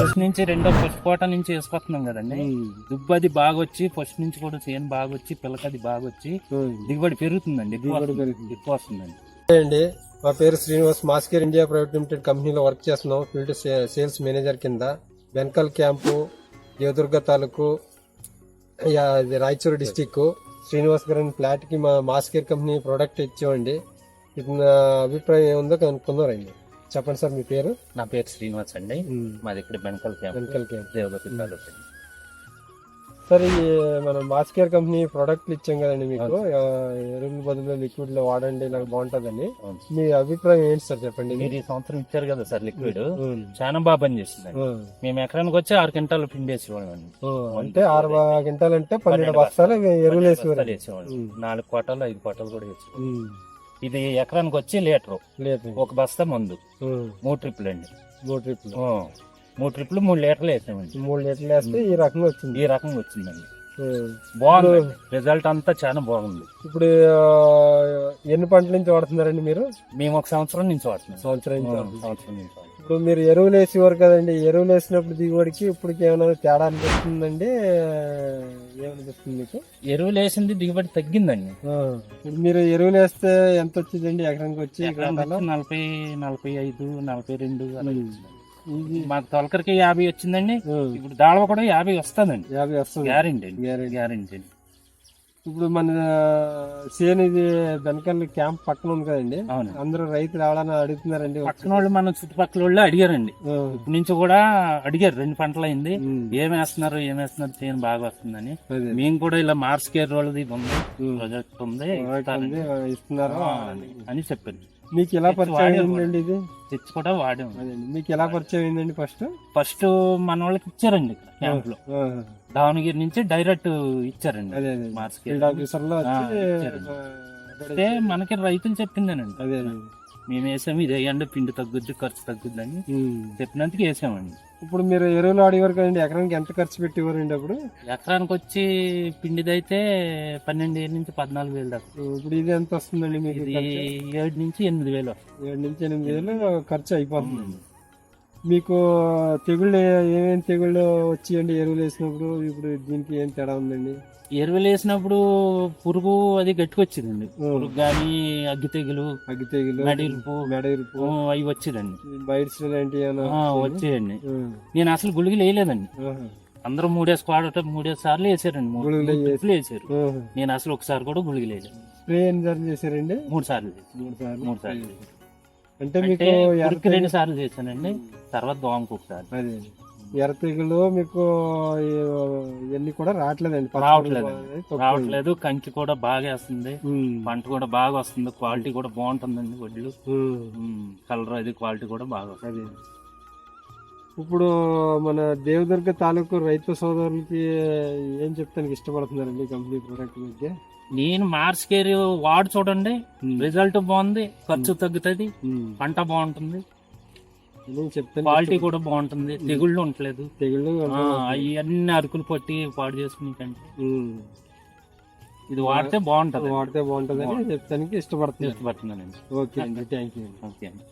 First నుంచి రెండో first కోట నుంచి వేసుకొస్తున్నాం కదండి. దుబ్బు అది బాగా వచ్చి ఫస్ట్ నుంచి కూడా చేను బాగా వచ్చి పిల్లకది బాగా వచ్చి దిగుబడి పెరుగుతుందండి. దిగుబడి. పెరుగుతుంది. ఎక్కువ వస్తుందండి. అండి మా పేరు శ్రీనివాస్. మాస్కేర్ ఇండియా ప్రైవేట్ లిమిటెడ్ కంపెనీలో వర్క్ చేస్తున్నాం. ఫీల్డ్ సేల్స్ మేనేజర్ కింద. బెన్కల్ క్యాంపు దేవదుర్గ తాలూకు రాయచూరు డిస్టిక్. శ్రీనివాస్ గారి ఫ్లాట్కి మా మాస్కేర్ కంపెనీ ప్రోడక్ట్ ఇచ్చామండి. ఇతని అభిప్రాయం ఏముందో కనుక్కుందాం రండి. చెప్పండి సార్ మీ పేరు? నా పేరు శ్రీనివాస్ అండి. మాది ఇక్కడ బెంకల్ క్యాంప్ బెన్కల్ క్యాంప్. దేవదత్త తాలూకు. సార్ ఈ మనం మాస్కేర్ కంపెనీ ప్రోడక్ట్లు ఇచ్చాం కదండి మీకు. ఎరువుల బదులు లిక్విడ్లో వాడండి నాకు బాగుంటుందని. మీ అభిప్రాయం ఏంటి సార్ చెప్పండి? మీరు ఈ సంవత్సరం ఇచ్చారు కదా సార్ లిక్విడ్. చాలా బాగా పనిచేస్తుందండి ఉమ్. మేము ఎకరానికి వచ్చి ఆరు క్వింటాలు పిండి వేసేవాళ్ళం ఓ, అంటే ఆరు క్వింటాల్ అంటే పన్నెండు బస్తాలు ఎరువులు వేసేవాళ్ళం. నాలుగు కోటలు ఐదు కోటలు కూడా వేసేవాళ్ళం. ఇది ఎకరానికి వచ్చి లీటరు. లేదు ఒక బస్తా మందు. మూడు ట్రిప్లు అండి. మూడు ట్రిప్లు మూడు ట్రిప్లు మూడు లీటర్లు వేసామండి. మూడు లీటర్లు వేస్తే ఈ రకంగా వచ్చింది. ఈ రకంగా వచ్చిందండి. బాగుంది. రిజల్ట్ అంతా చాలా బాగుంది. ఇప్పుడు ఎన్ని పంటల నుంచి వాడుతున్నారండి మీరు? మేము ఒక సంవత్సరం నుంచి వాడుతున్నాం. సంవత్సరం. సంవత్సరం నుంచి వాడుతున్నాం. ఇప్పుడు మీరు ఎరువులు వేసేవారు కదండి ఎరువులు వేసినప్పుడు దిగుబడికి ఇప్పటికి ఏమైనా తేడా అనిపిస్తుందండి? ఏమనిపిస్తుంది మీకు? ఎరువులు వేసింది దిగుబడి తగ్గిందండి. ఇప్పుడు మీరు ఎరువులు వేస్తే ఎంత వచ్చిందండి? ఎకరానికి వచ్చి నలభై నలభై ఐదు నలభై రెండు. మాకు తొలకరికి యాభై వచ్చిందండి. ఇప్పుడు దాళవ కూడా యాభై వస్తుందండి. యాభై వస్తుంది. గ్యారెంటీ అండి. గ్యారెంటీ అండి. ఇప్పుడు మన సేన్ ఇది బెనకల్ క్యాంప్ పక్కన ఉంది కదండి. అవును. అందరూ రైతులు ఎవరైనా అడుగుతున్నారండి. పక్కన వాళ్ళు మన చుట్టుపక్కల వాళ్ళు అడిగారండి. ఇప్పటి నుంచి కూడా అడిగారు రెండు పంటలు అయింది. ఏం వేస్తున్నారు ఏం వేస్తున్నారు చేయని బాగా వస్తుందని. మేము కూడా ఇలా మార్స్ కేర్ వాళ్ళది ఇది ఉంది. ప్రాజెక్ట్ ఉంది ఇస్తున్నారు? అని చెప్పారు. మీకు ఎలా పరిచయం ఇది? తెచ్చి కూడా వాడాము మీకు ఎలా పరిచయం అయిందండి ఫస్ట్? ఫస్ట్ మన వాళ్ళకి ఇచ్చారండి ఇక్కడ క్యాంప్లో దావణగిరి నుంచి డైరెక్ట్ ఇచ్చారండి. అయితే మనకి రైతులు చెప్పిందేనండి. మేము వేసాము ఇది వేయండి పిండి తగ్గుద్ది ఖర్చు తగ్గుద్దని ఉమ్. చెప్పినందుకు వేసామండి. ఇప్పుడు మీరు ఎరువులు ఆడేవారు కదండి ఎకరానికి ఎంత ఖర్చు పెట్టేవారండి అప్పుడు? ఎకరానికి వచ్చి పిండిది అయితే పన్నెండు వేల నుంచి పద్నాలుగు వేలు దాకా. ఇప్పుడు ఇది ఎంత వస్తుందండి మీకు ఏడు నుంచి ఎనిమిది వేలు ఏడు నుంచి ఎనిమిది వేలు ఖర్చు అయిపోతుంది. మీకు తెగుళ్ళు ఏమేమి తెగుళ్ళు వచ్చాయండి? ఎరువులు వేసినప్పుడు ఇప్పుడు దీనికి ఏం తేడా ఉందండి? ఎరువులు వేసినప్పుడు పురుగు అది గట్టికొచ్చిందండి పురుగు కానీ అగ్గి తెగులు అగ్గి తెగులు నడిరుపు మెడ ఇరుపు అవి వచ్చేదండి. బైట్స్ లాంటివి వచ్చేయండి. నేను అసలు గుళికలు వేయలేదండి. అందరూ మూడేసి వాడటం మూడేసి సార్లు వేసారండి. మూడు గుళికలు మూడు వేసారు. నేను అసలు ఒకసారి కూడా గుళికలు వేయలేదు స్ప్రే ఎన్ని సార్లు చేశారండి? మూడు సార్లు. మూడు సార్లు. మూడు సార్లు. అంటే మీకు పురుగుకి రెండు సార్లు చేశానండి. తర్వాత దోమకు ఒకసారి. అదే. ఎర్ర తెగులు మీకు ఇవన్నీ కూడా రావట్లేదండి. తక్కువ. రావట్లేదు. కంకి కూడా బాగా వేస్తుంది. పంట కూడా బాగా వస్తుంది. క్వాలిటీ కూడా బాగుంటుందండి వడ్లు. కలర్ అది క్వాలిటీ కూడా బాగా వస్తుంది. అదే. ఇప్పుడు మన దేవదుర్గ తాలూకు రైతు సోదరులకి ఏం చెప్తానికి ఇష్టపడుతున్నారండి కంపెనీ ప్రోడక్ట్ మధ్య నేను మార్స్ కేర్ వాడు చూడండి రిజల్ట్ బాగుంది ఖర్చు తగ్గుతుంది పంట బాగుంటుంది. నేను చెప్తాను క్వాలిటీ కూడా బాగుంటుంది తెగుళ్ళు ఉండలేదు. తెగుళ్ళు అవన్నీ అరుకులు పట్టి పాడు చేసుకునే కంటే. ఉం. ఇది వాడితే బాగుంటది. వాడితే బాగుంటుందని చెప్తానికి ఇష్టపడుతున్నాను. ఇష్టపడుతున్నానండి. ఓకే అండి థ్యాంక్ యూ ఓకే అండి.